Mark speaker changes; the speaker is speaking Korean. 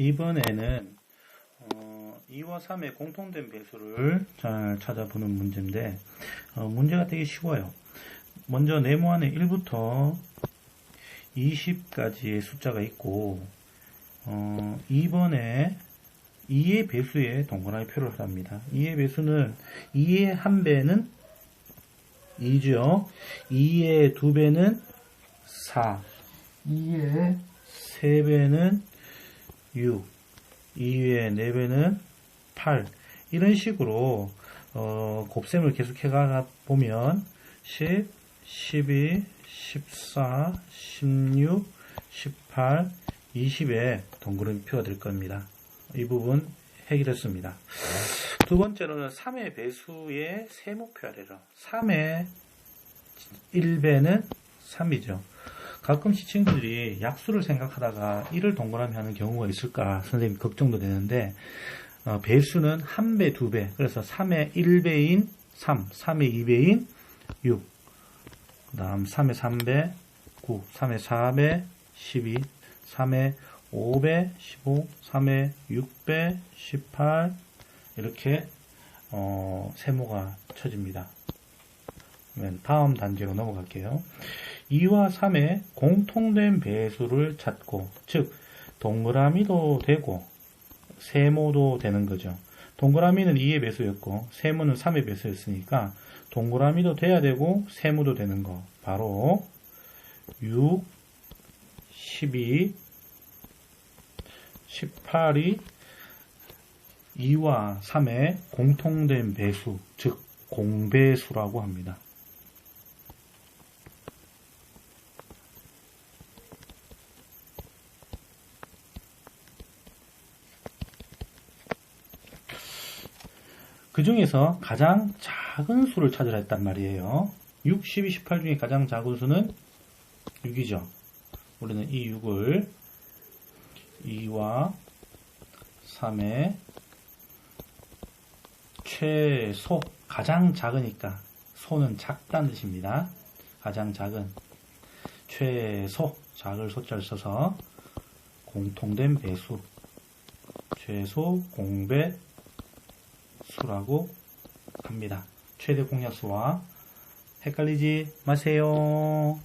Speaker 1: 이번에는 어, 2와 3의 공통된 배수를 잘 찾아보는 문제인데 어, 문제가 되게 쉬워요. 먼저 네모 안에 1부터 20까지의 숫자가 있고 어, 2번에 2의 배수에 동그라미 표를 하랍니다. 2의 배수는 2의 한 배는 2죠. 2의 두 배는 4. 2의 세 배는 6. 2의 네 배는 8. 이런 식으로 어, 곱셈을 계속 해 가 보면 10, 12, 14, 16, 18, 20에 동그라미 표가 될 겁니다. 이 부분 해결했습니다. 두 번째로는 3의 배수의 세모표 아래로 3의 1배는 3이죠. 가끔씩 친구들이 약수를 생각하다가 1을 동그라미 하는 경우가 있을까? 선생님 걱정도 되는데 어, 배수는 1배, 2배. 그래서 3의 1배인 3, 3의 2배인 6, 그 다음 3의 3배 9, 3의 4배 12, 3의 5배 15, 3의 6배 18 이렇게 어, 세모가 쳐집니다. 다음 단계로 넘어갈게요. 2와 3의 공통된 배수를 찾고 즉 동그라미도 되고 세모도 되는 거죠. 동그라미는 2의 배수였고 세모는 3의 배수였으니까 동그라미도 돼야 되고 세모도 되는 거 바로 6, 12, 18이 2와 3의 공통된 배수, 즉 공배수라고 합니다. 그 중에서 가장 작은 수를 찾으라 했단 말이에요. 6, 12, 18 중에 가장 작은 수는 6이죠. 우리는 이 6을 2와 3의 최소, 가장 작으니까 소는 작다는 뜻입니다. 가장 작은 최소, 작을 소자를 써서 공통된 배수, 최소 공배 수라고 합니다. 최대 공약수와 헷갈리지 마세요.